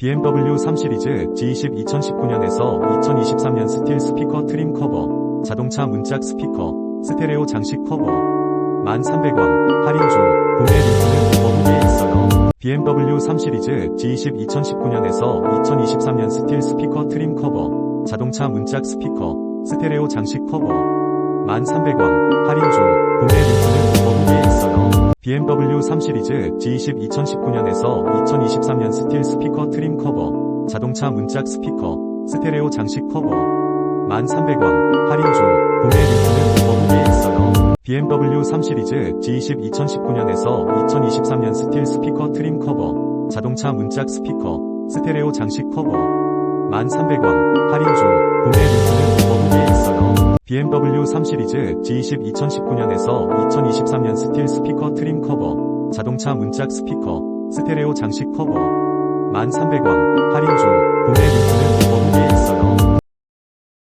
BMW 3 시리즈 G20 2019년에서 2023년 스틸 스피커 트림 커버, 자동차 문짝 스피커, 스테레오 장식 커버, 1,300원, 할인 중, 구매 링크는 더보기에 있어요. BMW 3 시리즈 G20 2019년에서 2023년 스틸 스피커 트림 커버, 자동차 문짝 스피커, 스테레오 장식 커버, 1,300원, 할인 중, 구매 링크는. BMW 3 시리즈 G20 2019년에서 2023년 스틸 스피커 트림 커버, 자동차 문짝 스피커, 스테레오 장식 커버, 1,300원, 할인 중, 구매 링크는 더보기에 있어요. BMW 3 시리즈 G20 2019년에서 2023년 스틸 스피커 트림 커버, 자동차 문짝 스피커, 스테레오 장식 커버, 1,300원, 할인 중, 구매 링크는 더보기에 있어요. BMW 3 시리즈 G20 2019년에서 2023년 스틸 스피커 자동차 문짝 스피커, 스테레오 장식 커버, 1,300원, 할인 중, 구매